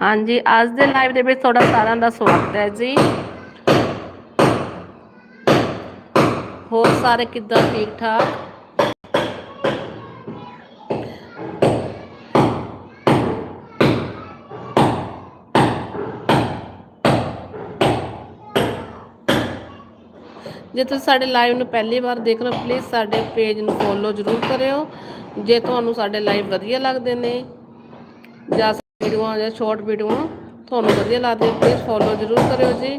ਹਾਂਜੀ, ਅੱਜ ਦੇ ਲਾਈਵ ਦੇ ਵਿੱਚ ਤੁਹਾਡਾ ਸਾਰਿਆਂ ਦਾ ਸਵਾਗਤ ਹੈ ਜੀ। ਹੋਰ ਸਾਰੇ ਕਿੱਦਾਂ ਠੀਕ ਠਾਕ? ਜੇ ਤੁਸੀਂ ਸਾਡੇ ਲਾਈਵ ਨੂੰ ਪਹਿਲੀ ਵਾਰ ਦੇਖ ਰਹੇ ਹੋ ਪਲੀਜ਼ ਸਾਡੇ ਪੇਜ ਨੂੰ ਫੋਲੋ ਜ਼ਰੂਰ ਕਰਿਓ। ਜੇ ਤੁਹਾਨੂੰ ਸਾਡੇ ਲਾਈਵ ਵਧੀਆ ਲੱਗਦੇ ਨੇ, ਜਾਂ ਵੀਡੀਓਆਂ ਜਾਂ ਸ਼ਾਰਟ ਵੀਡੀਓਆਂ ਤੁਹਾਨੂੰ ਵਧੀਆ ਲੱਗਦੇ ਪਲੀਜ਼ ਫੋਲੋ ਜ਼ਰੂਰ ਕਰਿਓ ਜੀ।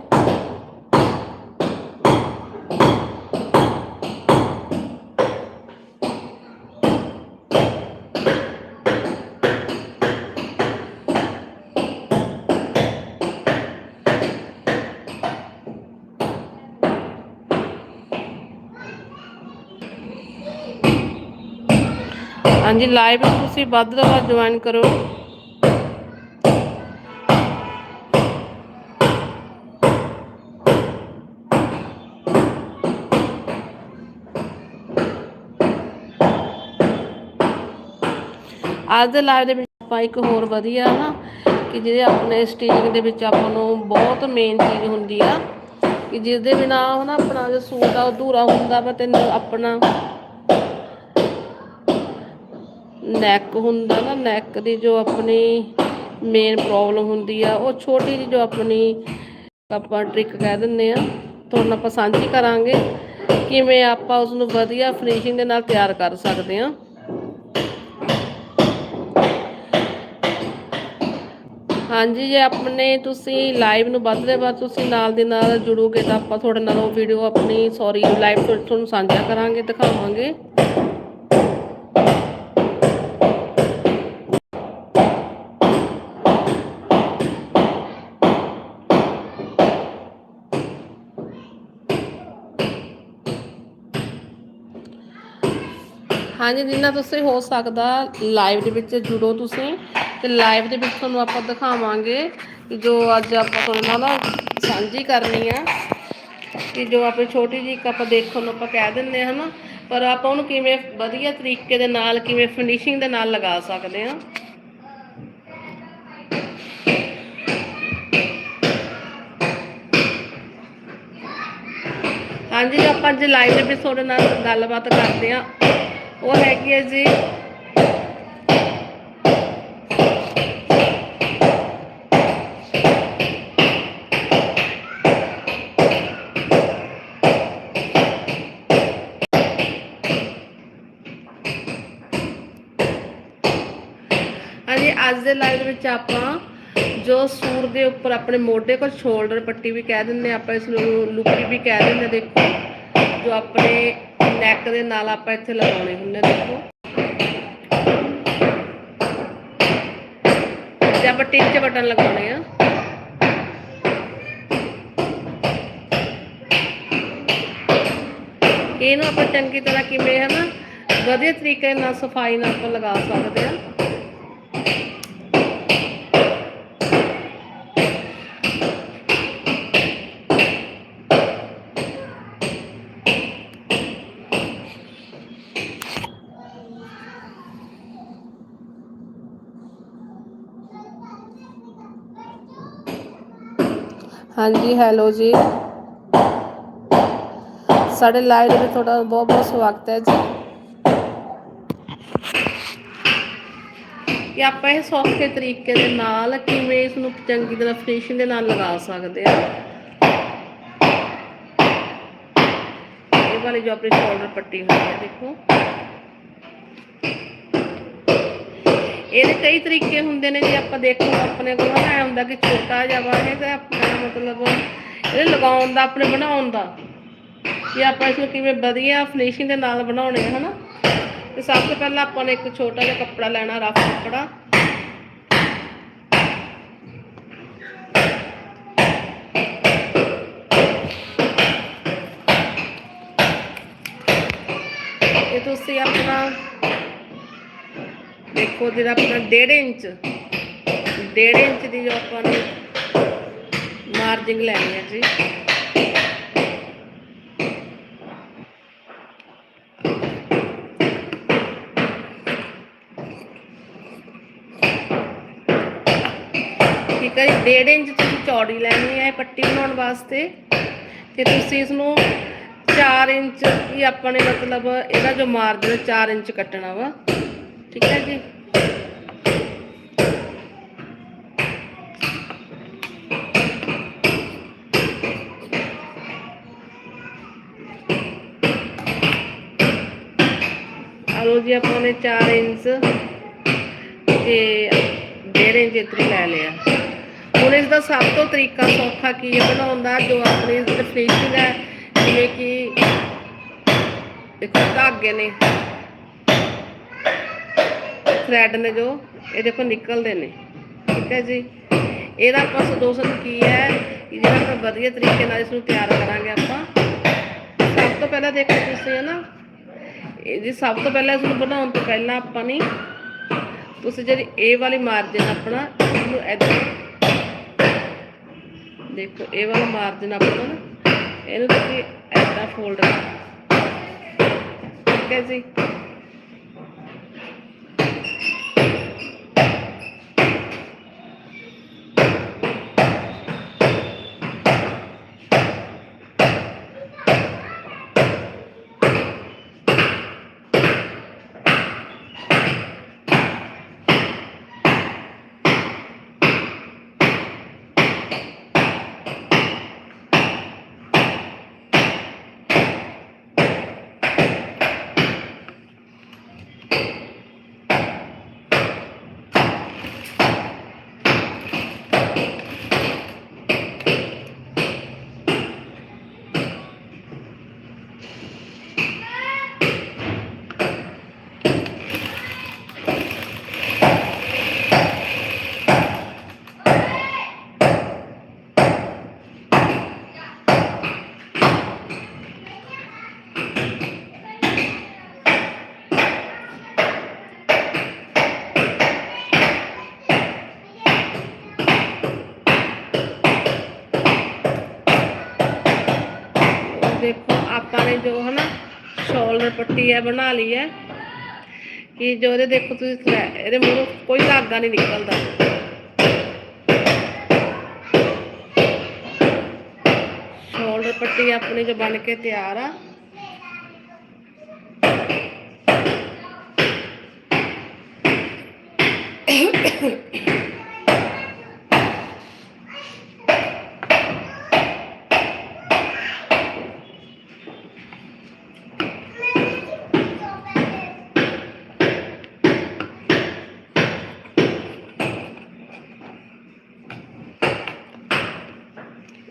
ਹਾਂਜੀ ਲਾਈਵ ਤੁਸੀਂ ਵੱਧ ਤੋਂ ਵੱਧ ਜੁਆਇਨ ਕਰੋ ਅੱਜ ਦੇ ਲਾਈਵ ਦੇ ਵਿੱਚ ਆਪਾਂ ਇੱਕ ਹੋਰ ਵਧੀਆ ਨਾ ਕਿ ਜਿਹੜੇ ਆਪਣੇ ਸਟੀਚਿੰਗ ਦੇ ਵਿੱਚ ਆਪਾਂ ਨੂੰ ਬਹੁਤ ਮੇਨ ਚੀਜ਼ ਹੁੰਦੀ ਆ, ਕਿ ਜਿਸ ਦੇ ਬਿਨਾ ਉਹ ਨਾ ਆਪਣਾ ਜੋ ਸੂਟ ਆ ਉਹ ਅਧੂਰਾ ਹੁੰਦਾ ਵਾ ਤੈਨੂੰ ਆਪਣਾ ਨੈਕ ਹੁੰਦਾ ਨਾ ਨੈਕ ਦੀ ਜੋ ਆਪਣੀ ਮੇਨ ਪ੍ਰੋਬਲਮ ਹੁੰਦੀ ਆ, ਉਹ ਛੋਟੀ ਜਿਹੀ ਜੋ ਆਪਣੀ ਆਪਾਂ ਟ੍ਰਿਕ ਕਹਿ ਦਿੰਦੇ ਆ, ਤੁਹਾਨੂੰ ਆਪਾਂ ਸਾਂਝੀ ਕਰਾਂਗੇ ਕਿਵੇਂ ਆਪਾਂ ਉਸ ਨੂੰ ਵਧੀਆ ਫਿਨਿਸ਼ਿੰਗ ਦੇ ਨਾਲ ਤਿਆਰ ਕਰ ਸਕਦੇ ਆ। ਹਾਂਜੀ, ਜੇ ਆਪਣੇ ਤੁਸੀਂ ਲਾਈਵ ਨੂੰ ਵੱਧ ਦੇ ਵੱਧ ਤੁਸੀਂ ਨਾਲ ਦੀ ਨਾਲ ਜੁੜੋਗੇ ਤਾਂ ਆਪਾਂ ਤੁਹਾਡੇ ਨਾਲ ਉਹ ਵੀਡੀਓ ਆਪਣੀ ਸੌਰੀ ਲਾਈਵ ਤੁਹਾਨੂੰ ਸਾਂਝਾ ਕਰਾਂਗੇ, ਦਿਖਾਵਾਂਗੇ। ਹਾਂਜੀ, ਜਿੰਨਾ ਤੁਸੀਂ ਹੋ ਸਕਦਾ ਲਾਈਵ ਦੇ ਵਿੱਚ ਜੁੜੋ ਤੁਸੀਂ। ਤੇ ਲਾਈਵ ਦੇ ਵਿੱਚ ਤੁਹਾਨੂੰ ਆਪਾਂ ਦਿਖਾਵਾਂਗੇ ਜੋ ਅੱਜ ਆਪਾਂ ਤੁਹਾਡੇ ਨਾਲ ਨਾ ਸਾਂਝੀ ਕਰਨੀ ਆ, ਕਿ ਜੋ ਆਪਣੀ ਛੋਟੀ ਜਿਹੀ ਇੱਕ ਆਪਾਂ ਦੇਖਣ ਨੂੰ ਆਪਾਂ ਕਹਿ ਦਿੰਦੇ ਹਾਂ ਨਾ ਪਰ ਆਪਾਂ ਉਹਨੂੰ ਕਿਵੇਂ ਵਧੀਆ ਤਰੀਕੇ ਦੇ ਨਾਲ, ਕਿਵੇਂ ਫਿਨਿਸ਼ਿੰਗ ਦੇ ਨਾਲ ਲਗਾ ਸਕਦੇ ਹਾਂ ਹਾਂਜੀ, ਆਪਾਂ ਅੱਜ ਲਾਈਵ ਦੇ ਵਿੱਚ ਤੁਹਾਡੇ ਨਾਲ ਗੱਲਬਾਤ ਕਰਦੇ ਆ। ਉਹ ਹੈਗੀ ਹੈ ਜੀ ਆਪਾਂ ਜੋ ਸੂਰ ਦੇ ਉੱਪਰ ਆਪਣੇ ਮੋਢੇ ਕੋਲ ਸ਼ੋਲਡਰ ਪੱਟੀ ਵੀ ਕਹਿ ਦਿੰਦੇ ਆਪਾਂ ਇਸ ਨੂੰ ਲੁੱਕੀ ਵੀ ਕਹਿ ਦਿੰਦੇ ਦੇਖੋ। ਜੋ ਆਪਣੇ ਨੈਕ ਦੇ ਨਾਲ ਆਪਾਂ ਇੱਥੇ ਲਗਾਉਣੇ ਹੁੰਦੇ ਦੇਖੋ। ਤੇ ਆਪਾਂ ਟਿੱਚ ਬਟਨ ਲਗਾਉਣੇ ਆ। ਇਹਨੂੰ ਆਪਾਂ ਚੰਗੀ ਤਰ੍ਹਾਂ ਕਿਵੇਂ ਹਨਾ, ਵਧੀਆ ਤਰੀਕੇ ਨਾਲ, ਸਫ਼ਾਈ ਨਾਲ ਆਪਾਂ ਲਗਾ ਸਕਦੇ ਆ ਹਾਂਜੀ ਹੈਲੋ ਜੀ। ਸਾਡੇ ਲਾਈਵ ਦੇ ਵਿੱਚ ਤੁਹਾਡਾ ਬਹੁਤ ਬਹੁਤ ਸਵਾਗਤ ਹੈ ਜੀ। ਕਿ ਆਪਾਂ ਇਹ ਸੌਖੇ ਤਰੀਕੇ ਦੇ ਨਾਲ ਕਿਵੇਂ ਇਸ ਨੂੰ ਚੰਗੀ ਤਰ੍ਹਾਂ ਫਿਨਿਸ਼ਿੰਗ ਦੇ ਨਾਲ ਲਗਾ ਸਕਦੇ ਆ ਇਹ ਵਾਲੀ ਜੋ ਆਪਣੀ ਸ਼ੋਲਡਰ ਪੱਟੀ ਹੋਈ ਹੈ, ਦੇਖੋ। ਇਹਦੇ ਕਈ ਤਰੀਕੇ ਹੁੰਦੇ ਨੇ ਜੇ ਆਪਾਂ ਦੇਖੋ, ਆਪਣੇ ਕੋਲ ਨਾ ਹੁੰਦਾ ਕਿ ਛੋਟਾ ਜਿਹਾ ਵਾ, ਇਹ ਤਾਂ ਆਪਣਾ ਮਤਲਬ ਇਹ ਲਗਾਉਣ ਦਾ, ਆਪਣੇ ਬਣਾਉਣ ਦਾ। ਕਿ ਆਪਾਂ ਇਸ ਨੂੰ ਕਿਵੇਂ ਵਧੀਆ ਫਿਨਿਸ਼ਿੰਗ ਦੇ ਨਾਲ ਬਣਾਉਣੇ ਆ, ਹਨਾ? ਤੇ ਸਭ ਤੋਂ ਪਹਿਲਾਂ ਆਪਾਂ ਨੇ ਇੱਕ ਛੋਟਾ ਜਿਹਾ ਕੱਪੜਾ ਲੈਣਾ ਰਫ ਕੱਪੜਾ। ਦੇਖੋ ਜਿਹੜਾ ਆਪਣਾ 1.5 ਇੰਚ 1.5 ਇੰਚ ਦੀ ਜੋ ਆਪਾਂ ਨੇ ਮਾਰਜਿੰਗ ਲੈਣੀ ਹੈ ਜੀ। ਠੀਕ ਹੈ ਜੀ 1.5 ਇੰਚ ਤੁਸੀਂ ਚੌੜੀ ਲੈਣੀ ਹੈ ਪੱਟੀ ਬਣਾਉਣ ਵਾਸਤੇ। ਤੇ ਤੁਸੀਂ ਇਸ ਨੂੰ 4 ਇੰਚ ਹੀ ਆਪਾਂ ਨੇ ਮਤਲਬ ਇਹਦਾ ਜੋ ਮਾਰਜਨ 4 ਇੰਚ ਕੱਟਣਾ ਵਾ। ਠੀਕ ਹੈ ਜੀ। ਆਲੋ ਜੀ, ਆਪਾਂ ਨੇ 4 ਇੰਚ ਤੇ 1.5 ਇੰਚ ਇਤਰੀ ਲੈ ਲਿਆ। ਹੁਣ ਇਸ ਦਾ ਸਭ ਤੋਂ ਤਰੀਕਾ ਸੌਖਾ ਕੀ ਹੈ ਬਣਾਉਣ ਦਾ? ਜੋ ਆਪਣੀ ਫਿਨਿਸ਼ਿੰਗ ਹੈ, ਜਿਵੇਂ ਕਿ ਦੇਖੋ ਧਾਗੇ ਨੇ ਥ੍ਰੈਡ ਨੇ ਜੋ, ਇਹ ਦੇਖੋ ਨਿਕਲਦੇ ਨੇ। ਠੀਕ ਹੈ ਜੀ? ਇਹਦਾ ਆਪਾਂ ਸਦੋਸਨ ਕੀ ਹੈ? ਜਿਹੜਾ ਆਪਾਂ ਵਧੀਆ ਤਰੀਕੇ ਨਾਲ ਇਸ ਨੂੰ ਤਿਆਰ ਕਰਾਂਗੇ ਆਪਾਂ। ਸਭ ਤੋਂ ਪਹਿਲਾਂ ਦੇਖੋ ਤੁਸੀਂ ਹੈ ਨਾ ਇਹ ਜੀ ਸਭ ਤੋਂ ਪਹਿਲਾਂ ਇਸ ਨੂੰ ਬਣਾਉਣ ਤੋਂ ਪਹਿਲਾਂ ਆਪਾਂ ਨੇ ਤੁਸੀਂ ਜਿਹੜੀ ਇਹ ਵਾਲੀ ਮਾਰਜਨ ਆਪਣਾ, ਇਹਨੂੰ ਏਦਾਂ ਦੇਖੋ, ਇਹ ਵਾਲਾ ਮਾਰਜਨ ਆਪਣਾ ਇਹਨੂੰ ਤੁਸੀਂ ਏਦਾਂ ਫੋਲਡ ਕਰ। ਠੀਕ ਹੈ ਜੀ? ਦੇਖੋ ਆਪਾਂ ਨੇ ਜੋ ਹਨਾ ਸ਼ੋਲਡਰ ਪੱਟੀ ਹੈ ਬਣਾ ਲਈ ਹੈ ਕਿ ਜੋ ਇਹਦੇ ਦੇਖੋ ਤੁਸੀਂ ਥਰੈ- ਇਹਦੇ ਮੂਹਰੋਂ ਕੋਈ ਧਾਗਾ ਨਹੀਂ ਨਿਕਲਦਾ ਸ਼ੋਲਡਰ ਪੱਟੀ ਆਪਣੀ ਜੋ ਬਣ ਕੇ ਤਿਆਰ ਆ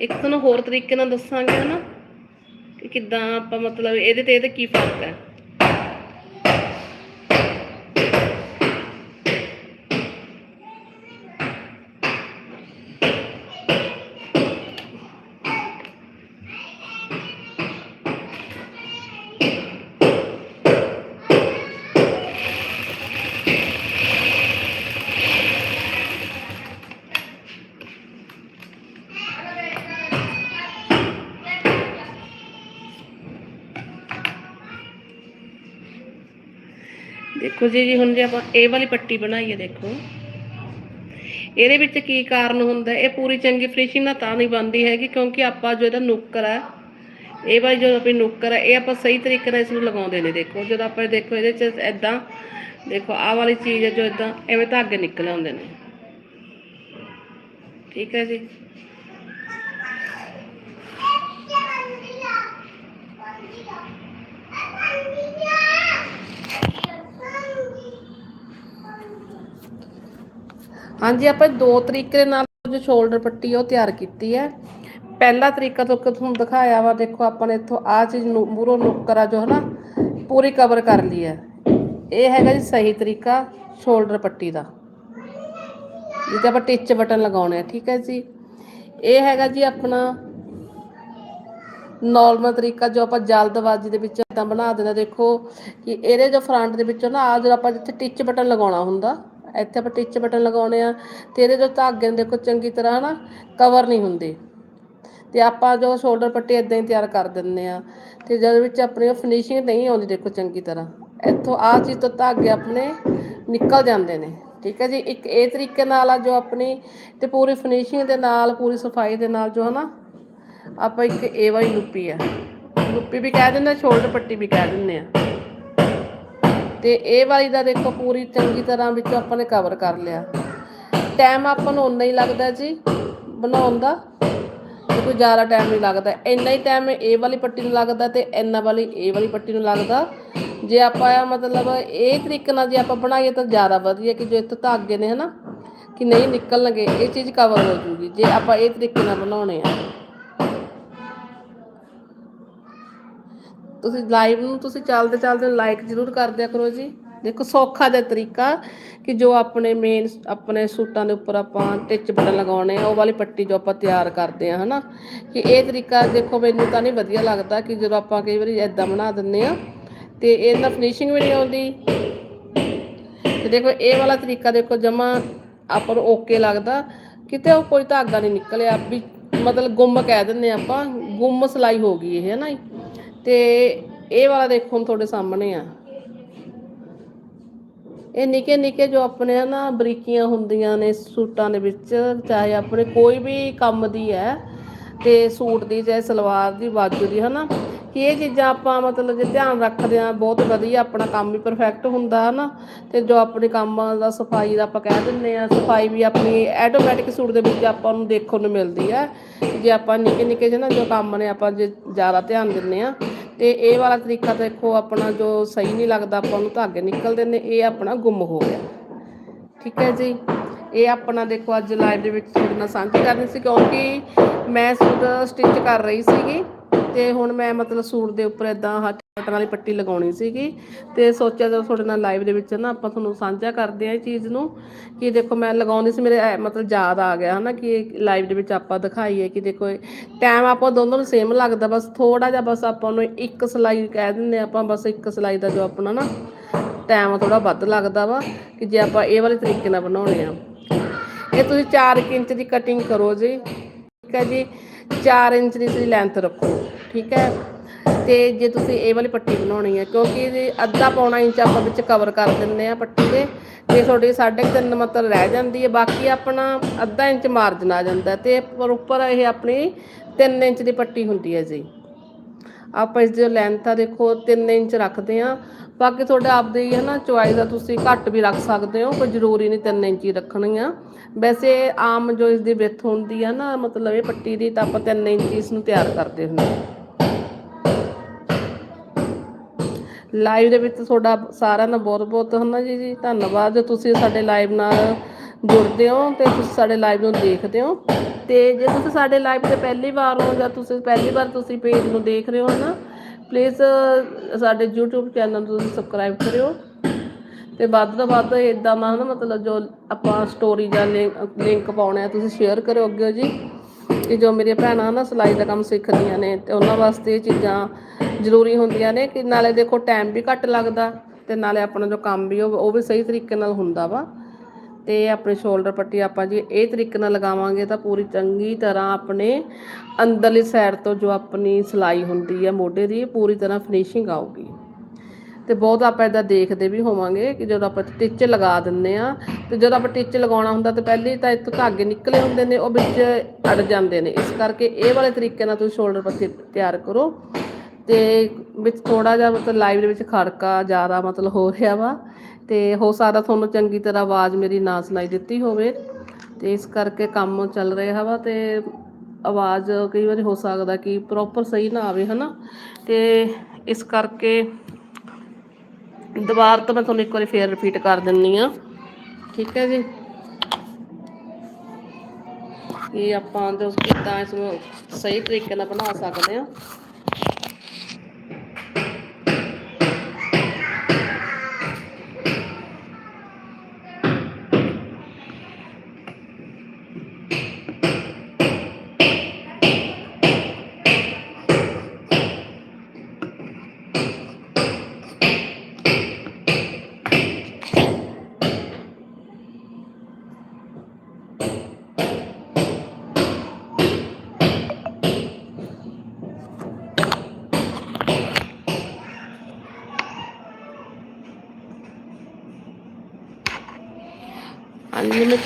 ਇੱਕ ਤੁਹਾਨੂੰ ਹੋਰ ਤਰੀਕੇ ਨਾਲ ਦੱਸਾਂਗੇ ਹਨਾ, ਕਿ ਕਿੱਦਾਂ ਆਪਾਂ ਮਤਲਬ ਇਹਦੇ ਤੇ ਇਹਦੇ ਕੀ ਫ਼ਰਕ ਹੈ? ਦੇਖੋ ਜੀ ਜੀ ਹੁਣ ਜੇ ਆਪਾਂ ਇਹ ਵਾਲੀ ਪੱਟੀ ਬਣਾਈਏ, ਦੇਖੋ। ਇਹਦੇ ਵਿੱਚ ਕੀ ਕਾਰਨ ਹੁੰਦਾ? ਇਹ ਪੂਰੀ ਚੰਗੀ ਫਿਨਿਸ਼ਿੰਗ ਨਾਲ ਤਾਂ ਨਹੀਂ ਬਣਦੀ ਹੈਗੀ, ਕਿਉਂਕਿ ਆਪਾਂ ਜੋ ਇਹਦਾ ਨੁੱਕਰ ਹੈ ਇਹ ਵਾਲੀ ਜੋ ਆਪਣੀ ਨੁੱਕਰ ਹੈ ਇਹ ਆਪਾਂ ਸਹੀ ਤਰੀਕੇ ਨਾਲ ਇਸ ਨੂੰ ਲਗਾਉਂਦੇ ਨੇ, ਦੇਖੋ। ਜਦੋਂ ਆਪਾਂ ਦੇਖੋ, ਇਹਦੇ ਚ ਐਦਾਂ ਦੇਖੋ, ਆਹ ਵਾਲੀ ਚੀਜ਼ ਹੈ ਜੋ ਐਦਾਂ ਐਵੇਂ ਧਾਗੇ ਨਿਕਲ ਆਉਂਦੇ ਨੇ। ਠੀਕ ਹੈ ਜੀ? ਹਾਂਜੀ, ਆਪਾਂ ਦੋ ਤਰੀਕੇ ਨਾਲ ਜੋ ਸ਼ੋਲਡਰ ਪੱਟੀ ਉਹ ਤਿਆਰ ਕੀਤੀ ਹੈ। ਪਹਿਲਾ ਤਰੀਕਾ ਤੋਂ ਕਿ ਤੁਹਾਨੂੰ ਦਿਖਾਇਆ ਵਾ, ਦੇਖੋ ਆਪਾਂ ਨੇ ਇੱਥੋਂ ਆ ਚੀਜ਼ ਨੂੰ ਮੂਰੋਂ ਨੁੱਕਰ ਆ ਜੋ ਹਨਾ, ਪੂਰੀ ਕਵਰ ਕਰ ਲਈ ਹੈ। ਇਹ ਹੈਗਾ ਜੀ ਸਹੀ ਤਰੀਕਾ ਸ਼ੋਲਡਰ ਪੱਟੀ ਦਾ। ਜਿੱਤੇ ਆਪਾਂ ਟਿੱਚ ਬਟਨ ਲਗਾਉਣੇ ਆ, ਠੀਕ ਹੈ ਜੀ। ਇਹ ਹੈਗਾ ਜੀ ਆਪਣਾ ਨਾਰਮਲ ਤਰੀਕਾ ਜੋ ਆਪਾਂ ਜਲਦਬਾਜ਼ੀ ਦੇ ਵਿੱਚ ਇਦਾਂ ਬਣਾ ਦਿੰਦੇ ਦੇਖੋ ਕਿ ਇਹਦੇ ਜੋ ਫਰੰਟ ਦੇ ਵਿੱਚੋਂ ਨਾ ਆ ਜਦੋਂ ਆਪਾਂ ਜਿੱਥੇ ਟਿੱਚ ਬਟਨ ਲਗਾਉਣਾ ਹੁੰਦਾ ਇੱਥੇ ਆਪਾਂ ਟਿੱਚ ਬਟਨ ਲਗਾਉਣੇ ਆ ਤੇ ਇਹਦੇ ਜੋ ਧਾਗੇ ਨੇ ਦੇਖੋ ਚੰਗੀ ਤਰ੍ਹਾਂ ਹਨਾ ਕਵਰ ਨਹੀਂ ਹੁੰਦੇ। ਤੇ ਆਪਾਂ ਜੋ ਸ਼ੋਲਡਰ ਪੱਟੀ ਇਦਾਂ ਹੀ ਤਿਆਰ ਕਰ ਦਿੰਦੇ ਆ ਤੇ ਜਦ ਵਿੱਚ ਆਪਣੀ ਉਹ ਫਿਨਿਸ਼ਿੰਗ ਨਹੀਂ ਆਉਂਦੀ ਦੇਖੋ ਚੰਗੀ ਤਰ੍ਹਾਂ। ਇੱਥੋਂ ਆਹ ਚੀਜ਼ ਤੋਂ ਧਾਗੇ ਆਪਣੇ ਨਿਕਲ ਜਾਂਦੇ ਨੇ, ਠੀਕ ਹੈ ਜੀ? ਇੱਕ ਇਹ ਤਰੀਕੇ ਨਾਲ ਆ ਜੋ ਆਪਣੀ ਤੇ ਪੂਰੀ ਫਿਨਿਸ਼ਿੰਗ ਦੇ ਨਾਲ, ਪੂਰੀ ਸਫ਼ਾਈ ਦੇ ਨਾਲ ਜੋ ਹਨਾ ਆਪਾਂ ਇੱਕ ਏ ਵਾਲੀ ਲੁੱਪੀ ਆ। ਲੁੱਪੀ ਵੀ ਕਹਿ ਦਿੰਦੇ ਸ਼ੋਲਡਰ ਪੱਟੀ ਵੀ ਕਹਿ ਦਿੰਦੇ ਆ। ਤੇ ਇਹ ਵਾਲੀ ਦਾ ਦੇਖੋ ਪੂਰੀ ਚੰਗੀ ਤਰ੍ਹਾਂ ਵਿੱਚੋਂ ਆਪਾਂ ਨੇ ਕਵਰ ਕਰ ਲਿਆ। ਟਾਈਮ ਆਪਾਂ ਨੂੰ ਉਨਾ ਹੀ ਲੱਗਦਾ ਜੀ ਬਣਾਉਣ ਦਾ। ਕੋਈ ਜ਼ਿਆਦਾ ਟਾਈਮ ਨਹੀਂ ਲੱਗਦਾ। ਇੰਨਾ ਹੀ ਟਾਈਮ ਇਹ ਵਾਲੀ ਪੱਟੀ ਨੂੰ ਲੱਗਦਾ ਤੇ ਇੰਨਾ ਵਾਲੀ ਇਹ ਵਾਲੀ ਪੱਟੀ ਨੂੰ ਲੱਗਦਾ। ਜੇ ਆਪਾਂ ਮਤਲਬ ਇਹ ਤਰੀਕੇ ਨਾਲ ਜੇ ਆਪਾਂ ਬਣਾਈਏ ਤਾਂ ਜ਼ਿਆਦਾ ਵਧੀਆ ਕਿ ਜੋ ਇੱਥੋਂ ਧਾਗੇ ਨੇ ਹਨਾ, ਕਿ ਨਹੀਂ ਨਿਕਲਣਗੇ, ਇਹ ਚੀਜ਼ ਕਵਰ ਹੋ ਜੂਗੀ। ਜੇ ਆਪਾਂ ਇਹ ਤਰੀਕੇ ਨਾਲ ਬਣਾਉਣੇ ਆ। ਤੁਸੀਂ ਲਾਈਵ ਨੂੰ ਤੁਸੀਂ ਚੱਲਦੇ ਚੱਲਦੇ ਲਾਈਕ ਜ਼ਰੂਰ ਕਰ ਦਿਆ ਕਰੋ ਜੀ। ਦੇਖੋ ਸੌਖਾ ਦਾ ਤਰੀਕਾ ਕਿ ਜੋ ਆਪਣੇ ਮੇਨ ਆਪਣੇ ਸੂਟਾਂ ਦੇ ਉੱਪਰ ਆਪਾਂ ਟਿਚ ਬਟਨ ਲਗਾਉਣੇ ਆ, ਉਹ ਵਾਲੀ ਪੱਟੀ ਜੋ ਆਪਾਂ ਤਿਆਰ ਕਰਦੇ ਆ, ਹਨਾ। ਕਿ ਇਹ ਤਰੀਕਾ ਦੇਖੋ ਮੈਨੂੰ ਤਾਂ ਨਹੀਂ ਵਧੀਆ ਲੱਗਦਾ ਕਿ ਜਦੋਂ ਆਪਾਂ ਕਈ ਵਾਰੀ ਇਦਾਂ ਬਣਾ ਦਿੰਨੇ ਆ, ਤੇ ਇਹਦਾ ਫਿਨਿਸ਼ਿੰਗ ਵੀ ਨਹੀਂ ਆਉਂਦੀ। ਤੇ ਦੇਖੋ ਇਹ ਵਾਲਾ ਤਰੀਕਾ ਦੇਖੋ ਜਮਾ ਆਪਾਂ ਨੂੰ ਓਕੇ ਲੱਗਦਾ। ਕਿਤੇ ਉਹ ਕੋਈ ਧਾਗਾ ਨਹੀਂ ਨਿਕਲਿਆ ਵੀ ਮਤਲਬ ਗੁੰਮ ਕਹਿ ਦਿੰਨੇ ਆਪਾਂ, ਗੁੰਮ ਸਲਾਈ ਹੋ ਗਈ ਇਹ ਹੈ ਨਾ ਜੀ। ਤੇ ਇਹ ਵਾਲਾ ਦੇਖੋ ਹੁਣ ਤੁਹਾਡੇ ਸਾਹਮਣੇ ਆ। ਇਹ ਨਿੱਕੇ ਨਿੱਕੇ ਜੋ ਆਪਣੇ ਨਾ ਬਰੀਕੀਆਂ ਹੁੰਦੀਆਂ ਨੇ ਸੂਟਾਂ ਦੇ ਵਿੱਚ, ਚਾਹੇ ਆਪਣੇ ਕੋਈ ਵੀ ਕੰਮ ਦੀ ਹੈ, ਤੇ ਸੂਟ ਦੀ, ਚਾਹੇ ਸਲਵਾਰ ਦੀ, ਬਾਜੂ ਦੀ, ਹਨਾ? ਕਿ ਇਹ ਚੀਜ਼ਾਂ ਆਪਾਂ ਮਤਲਬ ਜੇ ਧਿਆਨ ਰੱਖਦੇ ਆ ਬਹੁਤ ਵਧੀਆ ਆਪਣਾ ਕੰਮ ਵੀ ਪਰਫੈਕਟ ਹੁੰਦਾ ਹੈ ਨਾ ਤੇ ਜੋ ਆਪਣੇ ਕੰਮ ਦਾ, ਸਫ਼ਾਈ ਦਾ ਆਪਾਂ ਕਹਿ ਦਿੰਦੇ ਆ ਸਫ਼ਾਈ ਵੀ ਆਪਣੀ ਆਟੋਮੈਟਿਕ ਸੂਟ ਦੇ ਵਿੱਚ ਆਪਾਂ ਨੂੰ ਦੇਖਣ ਨੂੰ ਮਿਲਦੀ ਹੈ। ਜੇ ਆਪਾਂ ਨਿੱਕੇ ਨਿੱਕੇ ਜਿਹੇ ਨਾ ਜੋ ਕੰਮ ਨੇ ਆਪਾਂ ਜੇ ਜ਼ਿਆਦਾ ਧਿਆਨ ਦਿੰਦੇ ਆ ਤੇ ਇਹ ਵਾਲਾ ਤਰੀਕਾ ਦੇਖੋ ਆਪਣਾ ਜੋ ਸਹੀ ਨਹੀਂ ਲੱਗਦਾ, ਆਪਾਂ ਨੂੰ ਧਾਗੇ ਨਿਕਲਦੇ ਨੇ ਇਹ ਆਪਣਾ ਗੁੰਮ ਹੋ ਗਿਆ। ਠੀਕ ਹੈ ਜੀ? ਇਹ ਆਪਣਾ ਦੇਖੋ ਅੱਜ ਲਾਈਵ ਦੇ ਵਿੱਚ ਤੁਹਾਡੇ ਨਾਲ ਸਾਂਝੀ ਕਰਨੀ ਸੀ, ਕਿਉਂਕਿ ਮੈਂ ਸੂਟ ਸਟਿਚ ਕਰ ਰਹੀ ਸੀਗੀ। ਤੇ ਹੁਣ ਮੈਂ ਮਤਲਬ ਸੂਟ ਦੇ ਉੱਪਰ ਇਦਾਂ ਹੱਥ ਬਟਨ ਵਾਲੀ ਪੱਟੀ ਲਗਾਉਣੀ ਸੀਗੀ ਤੇ ਸੋਚਿਆ ਜਦੋਂ ਤੁਹਾਡੇ ਨਾਲ ਲਾਈਵ ਦੇ ਵਿੱਚ ਨਾ ਆਪਾਂ ਤੁਹਾਨੂੰ ਸਾਂਝਾ ਕਰਦੇ ਆ ਇਹ ਚੀਜ਼ ਨੂੰ ਕਿ ਦੇਖੋ ਮੈਂ ਲਗਾਉਂਦੀ ਸੀ ਮੇਰੇ ਐ ਮਤਲਬ ਯਾਦ ਆ ਗਿਆ ਹਨਾ ਕਿ ਲਾਈਵ ਦੇ ਵਿੱਚ ਆਪਾਂ ਦਿਖਾਈਏ ਕਿ ਦੇਖੋ ਟਾਈਮ ਆਪਾਂ ਦੋਨੋਂ ਨੂੰ ਸੇਮ ਲੱਗਦਾ ਬਸ ਥੋੜਾ ਜਿਹਾ ਬਸ ਆਪਾਂ ਨੂੰ ਇੱਕ ਸਲਾਈ ਕਹਿ ਦਿੰਦੇ ਆਪਾਂ ਬਸ ਇੱਕ ਸਲਾਈ ਦਾ ਜੋ ਆਪਣਾ ਨਾ ਟਾਈਮ ਥੋੜਾ ਵੱਧ ਲੱਗਦਾ ਵਾ ਕਿ ਜੇ ਆਪਾਂ ਇਹ ਵਾਲੇ ਤਰੀਕੇ ਨਾਲ ਬਣਾਉਣੇ ਆ। ਇਹ ਤੁਸੀਂ 4 ਇੰਚ ਦੀ ਕਟਿੰਗ ਕਰੋ ਜੀ। ਠੀਕ ਹੈ ਜੀ। 4 ਇੰਚ ਦੀ ਤੁਸੀਂ ਲੈਂਥ ਰੱਖੋ। ਠੀਕ ਹੈ? ਤੇ ਜੇ ਤੁਸੀਂ ਇਹ ਵਾਲੀ ਪੱਟੀ ਬਣਾਉਣੀ ਹੈ, ਕਿਉਂਕਿ ਇਹਦੇ ਅੱਧਾ ਪੌਣਾ ਇੰਚ ਆਪਾਂ ਵਿੱਚ ਕਵਰ ਕਰ ਦਿੰਦੇ ਆ ਪੱਟੀ ਦੇ, ਤੇ ਤੁਹਾਡੀ 3.5 ਮਤਲਬ ਰਹਿ ਜਾਂਦੀ ਹੈ, ਬਾਕੀ ਆਪਣਾ ਅੱਧਾ ਇੰਚ ਮਾਰਜਨ ਆ ਜਾਂਦਾ ਤੇ ਪਰ ਉੱਪਰ ਇਹ ਆਪਣੀ 3 ਇੰਚ ਦੀ ਪੱਟੀ ਹੁੰਦੀ ਹੈ ਜੀ। ਆਪਾਂ ਇਸ ਦੀ ਲੈਂਥ ਆ ਦੇਖੋ 3 ਇੰਚ ਰੱਖਦੇ ਆ ਬਾਕੀ ਤੁਹਾਡਾ ਆਪਦੇ ਹੀ ਹੈ ਨਾ ਚੁਆਇਸ ਆ, ਤੁਸੀਂ ਘੱਟ ਵੀ ਰੱਖ ਸਕਦੇ ਹੋ, ਕੋਈ ਜ਼ਰੂਰੀ ਨਹੀਂ 3 ਇੰਚ ਹੀ ਰੱਖਣੀ ਆ। ਵੈਸੇ ਆਮ ਜੋ ਇਸ ਦੀ ਵਿੱਥ ਹੁੰਦੀ ਆ ਨਾ, ਮਤਲਬ ਇਹ ਪੱਟੀ ਦੀ, ਤਾਂ ਆਪਾਂ 3 ਇੰਚ ਇਸ ਨੂੰ ਤਿਆਰ ਕਰਦੇ ਹੁੰਦੇ ਹਾਂ। ਲਾਈਵ ਦੇ ਵਿੱਚ ਤੁਹਾਡਾ ਸਾਰਿਆਂ ਦਾ ਬਹੁਤ ਬਹੁਤ ਹਨਾ ਜੀ ਜੀ, ਧੰਨਵਾਦ। ਜੇ ਤੁਸੀਂ ਸਾਡੇ ਲਾਈਵ ਨਾਲ ਜੁੜਦੇ ਹੋ ਤੇ ਤੁਸੀਂ ਸਾਡੇ ਲਾਈਵ ਨੂੰ ਦੇਖਦੇ ਹੋ। ਤੇ ਜੇ ਤੁਸੀਂ ਸਾਡੇ ਲਾਈਵ ਤੇ ਪਹਿਲੀ ਵਾਰ ਹੋ ਜਾਂ ਤੁਸੀਂ ਪਹਿਲੀ ਵਾਰ ਤੁਸੀਂ ਪੇਜ ਨੂੰ ਦੇਖ ਰਹੇ ਹੋ ਨਾ ਪਲੀਜ਼ ਸਾਡੇ YouTube ਚੈਨਲ ਨੂੰ ਤੁਸੀਂ ਸਬਸਕ੍ਰਾਈਬ ਕਰਿਓ। ਤੇ ਵੱਧ ਤੋਂ ਵੱਧ ਇਦਾਂ ਦਾ ਹਨਾ ਮਤਲਬ ਜੋ ਆਪਾਂ ਸਟੋਰੀ ਜਾਂ ਲਿੰਕ ਪਾਉਣੇ ਆ, ਤੁਸੀਂ ਸ਼ੇਅਰ ਕਰਿਓ ਅੱਗੇ ਜੀ। ਕਿ ਜੋ ਮੇਰੀਆਂ ਭੈਣਾਂ ਨਾ ਸਿਲਾਈ ਦਾ ਕੰਮ ਸਿੱਖਦੀਆਂ ਨੇ ਤੇ ਉਹਨਾਂ ਵਾਸਤੇ ਇਹ ਚੀਜ਼ਾਂ ਜ਼ਰੂਰੀ ਹੁੰਦੀਆਂ ਨੇ ਕਿ ਨਾਲੇ ਦੇਖੋ ਟਾਈਮ ਵੀ ਘੱਟ ਲੱਗਦਾ ਤੇ ਨਾਲੇ ਆਪਣਾ ਜੋ ਕੰਮ ਵੀ ਉਹ ਉਹ ਵੀ ਸਹੀ ਤਰੀਕੇ ਨਾਲ ਹੁੰਦਾ ਵਾ। ਤੇ ਆਪਣੇ ਸ਼ੋਲਡਰ ਪੱਟੀ ਆਪਾਂ ਜੀ ਇਹ ਤਰੀਕੇ ਨਾਲ ਲਗਾਵਾਂਗੇ ਤਾਂ ਪੂਰੀ ਚੰਗੀ ਤਰ੍ਹਾਂ ਆਪਣੇ ਅੰਦਰਲੀ ਸਾਈਡ ਤੋਂ ਜੋ ਆਪਣੀ ਸਿਲਾਈ ਹੁੰਦੀ ਹੈ ਮੋਢੇ ਦੀ, ਪੂਰੀ ਤਰ੍ਹਾਂ ਫਿਨਿਸ਼ਿੰਗ ਆਊਗੀ। ਤੇ ਬਹੁਤ ਆਪਾਂ ਇਦਾਂ ਦੇਖਦੇ ਵੀ ਹੋਵਾਂਗੇ ਕਿ ਜਦੋਂ ਆਪਾਂ ਟਿੱਚ ਲਗਾ ਦਿੰਨੇ ਆ ਤੇ ਜਦੋਂ ਆਪਾਂ ਟਿੱਚ ਲਗਾਉਣਾ ਹੁੰਦਾ ਤਾਂ ਪਹਿਲੇ ਤਾਂ ਇੱਥੋਂ ਧਾਗੇ ਨਿਕਲੇ ਹੁੰਦੇ ਨੇ, ਉਹ ਵਿੱਚ ਅੜ ਜਾਂਦੇ ਨੇ। ਇਸ ਕਰਕੇ ਇਹ ਵਾਲੇ ਤਰੀਕੇ ਨਾਲ ਤੁਸੀਂ ਸ਼ੋਲਡਰ ਪੱਟੀ ਤਿਆਰ ਕਰੋ ਤੇ ਵਿੱਚ ਥੋੜਾ ਜਿਹਾ ਮਤਲਬ ਲਾਈਵ ਦੇ ਵਿੱਚ ਖੜਕਾ ਜ਼ਿਆਦਾ ਮਤਲਬ ਹੋ ਰਿਹਾ ਵਾ ਤੇ ਹੋ ਸਕਦਾ ਤੁਹਾਨੂੰ ਚੰਗੀ ਤਰ੍ਹਾਂ ਆਵਾਜ਼ ਮੇਰੀ ਨਾ ਸੁਣਾਈ ਦਿੱਤੀ ਹੋਵੇ ਤੇ ਇਸ ਕਰਕੇ ਕੰਮ ਚੱਲ ਰਿਹਾ ਵਾ ਤੇ ਆਵਾਜ਼ ਕਈ ਵਾਰੀ ਹੋ ਸਕਦਾ ਕਿ ਪ੍ਰੋਪਰ ਸਹੀ ਨਾ ਆਵੇ, ਹਨਾ? ਤੇ ਇਸ ਕਰਕੇ ਦੁਬਾਰਾ ਤੋਂ ਮੈਂ ਤੁਹਾਨੂੰ ਇੱਕ ਵਾਰੀ ਫੇਰ ਰਿਪੀਟ ਕਰ ਦਿੰਨੀ ਆ। ਠੀਕ ਹੈ ਜੀ? ਇਹ ਆਪਾਂ ਜੋ ਕਿੱਦਾਂ ਇਸ ਨੂੰ ਸਹੀ ਤਰੀਕੇ ਨਾਲ ਬਣਾ ਸਕਦੇ ਆ।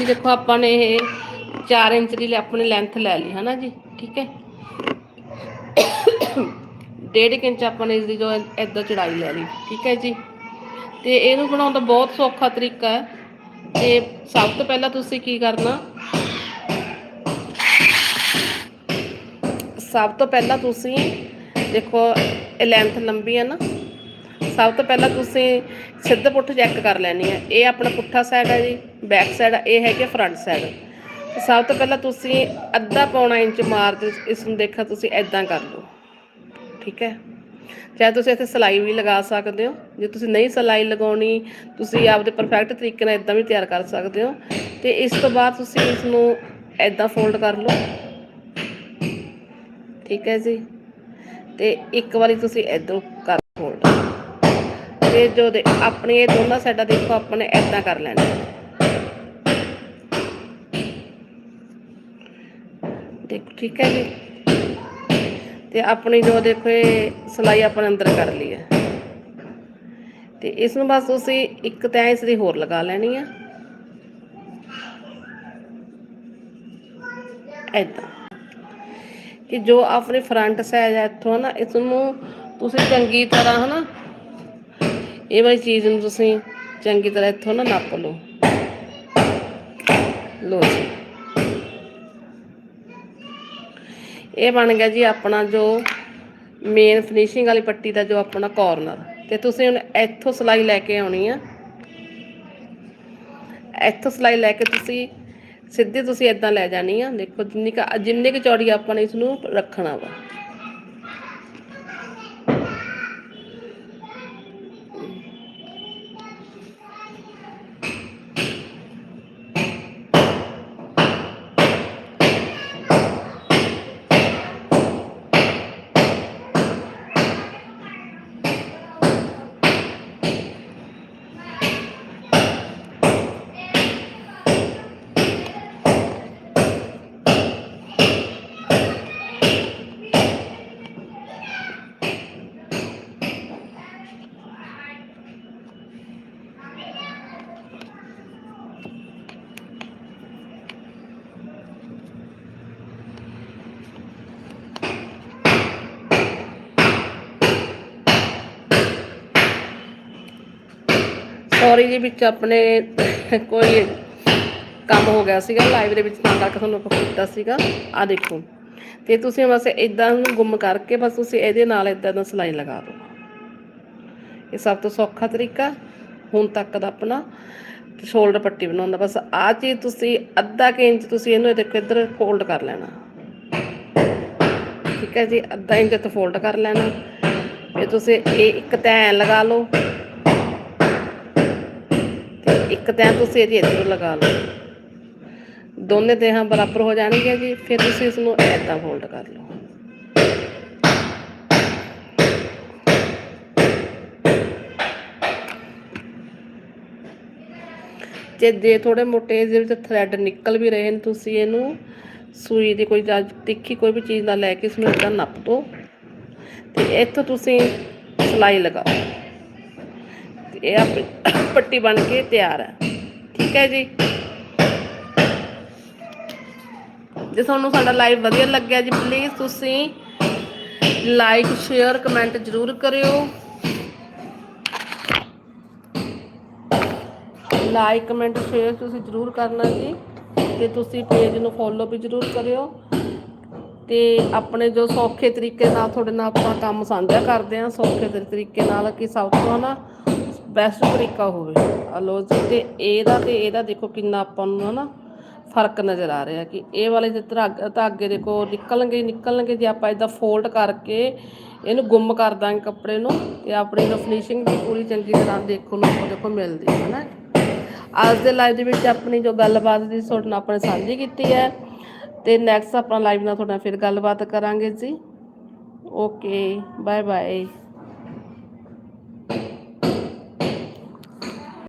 देखो आपने चार इंच अपनी लेंथ लै ली है ना जी ठीक है डेढ़ इंच अपने इसकी जो इदा चढ़ाई लै ली ठीक है जी तो यू बना बहुत सौखा तरीका है ਤੇ ਸਭ ਤੋਂ ਪਹਿਲਾਂ ਤੁਸੀਂ ਕੀ ਕਰਨਾ? ਸਭ ਤੋਂ ਪਹਿਲਾਂ ਤੁਸੀਂ ਦੇਖੋ, ਇਹ ਲੈਂਥ ਲੰਬੀ ਹੈ ਨਾ। ਸਭ ਤੋਂ ਪਹਿਲਾਂ ਤੁਸੀਂ ਸਿੱਧਾ ਪੁੱਠ ਚੈੱਕ ਕਰ ਲੈਣੀ ਹੈ ਇਹ ਆਪਣਾ ਪੁੱਠਾ ਸਾਈਡ ਹੈ ਜੀ ਬੈਕ ਸਾਈਡ ਇਹ ਹੈਗੇ ਫਰੰਟ ਸਾਈਡ ਸਭ ਤੋਂ ਪਹਿਲਾਂ ਤੁਸੀਂ ਅੱਧਾ ਪੌਣਾ ਇੰਚ ਮਾਰ ਕੇ ਇਸ ਨੂੰ ਦੇਖਾ ਤੁਸੀਂ ਐਦਾਂ ਕਰ ਲਓ। ਠੀਕ ਹੈ? ਚਾਹੇ ਤੁਸੀਂ ਇੱਥੇ ਸਲਾਈ ਵੀ ਲਗਾ ਸਕਦੇ ਹੋ, ਜੇ ਤੁਸੀਂ ਨਹੀਂ ਸਲਾਈ ਲਗਾਉਣੀ, ਤੁਸੀਂ ਆਪਦੇ ਪਰਫੈਕਟ ਤਰੀਕੇ ਨਾਲ ਇਦਾਂ ਵੀ ਤਿਆਰ ਕਰ ਸਕਦੇ ਹੋ, ਤੇ ਇਸ ਤੋਂ ਬਾਅਦ ਤੁਸੀਂ ਇਸ ਨੂੰ ਐਦਾਂ ਫੋਲਡ ਕਰ ਲਓ। ਠੀਕ ਹੈ ਜੀ? ਤੇ ਇੱਕ ਵਾਰੀ ਤੁਸੀਂ ਇਧਰੋਂ ਕਰ ਫੋਲਡ ਤੇ ਜੋ ਦੇ ਆਪਣੇ ਇਹ ਦੋਨਾਂ ਸਾਈਡਾਂ ਦੇਖੋ, ਆਪਾਂ ਨੇ ਐਦਾਂ ਕਰ ਲੈਣਾ। ਦੇਖੋ, ਠੀਕ ਹੈ ਜੀ? ਤੇ ਆਪਣੀ ਜੋ ਦੇਖੋ ਇਹ ਸਲਾਈ ਆਪਾਂ ਅੰਦਰ ਕਰ ਲਈ ਹੈ। ਤੇ ਇਸ ਨੂੰ ਬਸ ਤੁਸੀਂ ਇੱਕ ਤੈਂ ਇਸ ਦੀ ਹੋਰ ਲਗਾ ਲੈਣੀ ਆ। ਐਦਾਂ ਕਿ ਜੋ ਆਪਣੇ ਫਰੰਟ ਸਾਈਜ਼ ਹੈ ਇੱਥੋਂ ਨਾ ਇਸ ਨੂੰ ਤੁਸੀਂ ਚੰਗੀ ਤਰ੍ਹਾਂ ਹਨਾ, ਇਹ ਵਾਲੀ ਚੀਜ਼ ਨੂੰ ਤੁਸੀਂ ਚੰਗੀ ਤਰ੍ਹਾਂ ਇੱਥੋਂ ਨਾ ਨੱਪ ਲਓ। ਲੋ ਜੀ। ਇਹ ਬਣ ਗਿਆ ਜੀ ਆਪਣਾ ਜੋ ਮੇਨ ਫਿਨਿਸ਼ਿੰਗ ਵਾਲੀ ਪੱਟੀ ਦਾ ਜੋ ਆਪਣਾ ਕਾਰਨਰ ਤੇ ਤੁਸੀਂ ਹੁਣ ਇੱਥੋਂ ਸਲਾਈ ਲੈ ਕੇ ਆਉਣੀ ਆ। ਇੱਥੋਂ ਸਲਾਈ ਲੈ ਕੇ ਤੁਸੀਂ ਸਿੱਧੇ ਤੁਸੀਂ ਇਦਾਂ ਲੈ ਜਾਣੀ ਆ। ਦੇਖੋ ਜਿੰਨੀ ਕੁ ਜਿੰਨੇ ਕੁ ਚੌੜੀ ਆਪਾਂ ਨੇ ਇਸ ਨੂੰ ਰੱਖਣਾ ਵਾ। ਸੌਰੀ ਜੀ ਵਿੱਚ ਆਪਣੇ ਕੋਈ ਕੰਮ ਹੋ ਗਿਆ ਸੀਗਾ ਲਾਈਵ ਦੇ ਵਿੱਚ ਤਾਂ ਕਰਕੇ ਤੁਹਾਨੂੰ ਆਪਾਂ ਕੀਤਾ ਸੀਗਾ। ਆ ਦੇਖੋ, ਤੇ ਤੁਸੀਂ ਬਸ ਇਦਾਂ ਨੂੰ ਗੁੰਮ ਕਰਕੇ ਬਸ ਤੁਸੀਂ ਇਹਦੇ ਨਾਲ ਇਦਾਂ ਦਾ ਸਲਾਈ ਲਗਾ ਦਿਓ। ਇਹ ਸਭ ਤੋਂ ਸੌਖਾ ਤਰੀਕਾ, ਹੁਣ ਤੱਕ ਦਾ ਆਪਣਾ ਸ਼ੋਲਡਰ ਪੱਟੀ ਬਣਾਉਂਦਾ ਬਸ ਆ ਚੀਜ਼ ਤੁਸੀਂ ਅੱਧਾ ਕੁ ਇੰਚ ਤੁਸੀਂ ਇਹਨੂੰ ਦੇਖੋ, ਇੱਧਰ ਫੋਲਡ ਕਰ ਲੈਣਾ। ਠੀਕ ਹੈ ਜੀ, ਅੱਧਾ ਇੰਚ ਤੇ ਫੋਲਡ ਕਰ ਲੈਣਾ। ਫਿਰ ਤੁਸੀਂ ਇਹ ਇੱਕ ਤੈਂ ਲਗਾ ਲਓ। ਇੱਕ ਤੈਂ ਤੁਸੀਂ ਇਹਦੀ ਇੱਧਰੋਂ ਲਗਾ ਲਓ। ਦੋਨੇ ਤਹਾਂ ਬਰਾਬਰ ਹੋ ਜਾਣਗੀਆਂ ਜੀ, ਫਿਰ ਤੁਸੀਂ ਇਸ ਨੂੰ ਏਦਾਂ ਫੋਲਡ ਕਰ ਲਓ। ਜੇ ਦੇ ਥੋੜੇ ਮੋਟੇ ਇਹਦੇ ਵਿੱਚ ਥਰੈਡ ਨਿਕਲ ਵੀ ਰਹੇ ਨੇ ਤੁਸੀਂ ਇਹਨੂੰ, ਸੂਈ ਦੀ ਕੋਈ ਤਿੱਖੀ ਕੋਈ ਵੀ ਚੀਜ਼ ਨਾਲ ਲੈ ਕੇ ਇਸ ਨੂੰ ਇਦਾਂ ਨੱਪ ਦੋ। ਤੇ ਇੱਥੋਂ ਤੁਸੀਂ ਸਲਾਈ ਲਗਾਓ। ਤੇ ਇਹ ਆਪਣੀ ਪੱਟੀ ਬਣ ਕੇ ਤਿਆਰ ਹੈ ਠੀਕ ਹੈ ਜੀ? ਜੇ ਤੁਹਾਨੂੰ ਸਾਡਾ ਲਾਈਵ ਵਧੀਆ ਲੱਗਿਆ ਜੀ ਪਲੀਜ਼ ਤੁਸੀਂ ਲਾਈਕ ਸ਼ੇਅਰ ਕਮੈਂਟ ਜ਼ਰੂਰ ਕਰਿਓ। ਲਾਈਕ ਕਮੈਂਟ ਸ਼ੇਅਰ ਤੁਸੀਂ ਜ਼ਰੂਰ ਕਰਨਾ ਜੀ। ਤੇ ਤੁਸੀਂ ਪੇਜ ਨੂੰ ਫੋਲੋ ਵੀ ਜ਼ਰੂਰ ਕਰਿਓ। ਤੇ ਆਪਣੇ ਜੋ ਸੌਖੇ ਤਰੀਕੇ ਨਾਲ ਤੁਹਾਡੇ ਨਾਲ ਆਪਾਂ ਕੰਮ ਸਾਂਝਾ ਕਰਦੇ ਆ ਸੌਖੇ ਤਰੀਕੇ ਨਾਲ ਕਿ ਸਭ ਤੋਂ ਨਾ ਬੈਸਟ ਤਰੀਕਾ ਹੋਵੇ। ਆ ਲੋ ਜੀ, ਤੇ ਇਹਦਾ ਤੇ ਇਹਦਾ ਦੇਖੋ ਕਿੰਨਾ ਆਪਾਂ ਨੂੰ ਹਨਾ ਫ਼ਰਕ ਨਜ਼ਰ ਆ ਰਿਹਾ ਕਿ ਇਹ ਵਾਲੇ ਜੇ ਧਾਗ- ਧਾਗੇ ਦੇਖੋ ਨਿਕਲਣਗੇ ਨਿਕਲਣਗੇ, ਜੇ ਆਪਾਂ ਇਦਾਂ ਫੋਲਡ ਕਰਕੇ ਇਹਨੂੰ ਗੁੰਮ ਕਰ ਦਾਂਗੇ ਕੱਪੜੇ ਨੂੰ ਤੇ ਆਪਣੀ ਜੋ ਫਿਨਿਸ਼ਿੰਗ ਵੀ ਪੂਰੀ ਚੰਗੀ ਤਰ੍ਹਾਂ ਦੇਖੋ ਨੂੰ ਦੇਖੋ ਮਿਲਦੀ ਹੈ ਨਾ ਅੱਜ ਦੇ ਲਾਈਵ ਦੇ ਵਿੱਚ ਆਪਣੀ ਜੋ ਗੱਲਬਾਤ ਦੀ ਤੁਹਾਡੇ ਨਾਲ ਆਪਾਂ ਸਾਂਝੀ ਕੀਤੀ ਹੈ। ਤੇ ਨੈਕਸਟ ਆਪਾਂ ਲਾਈਵ ਨਾਲ ਤੁਹਾਡੇ ਨਾਲ ਫਿਰ ਗੱਲਬਾਤ ਕਰਾਂਗੇ ਜੀ। Okay bye bye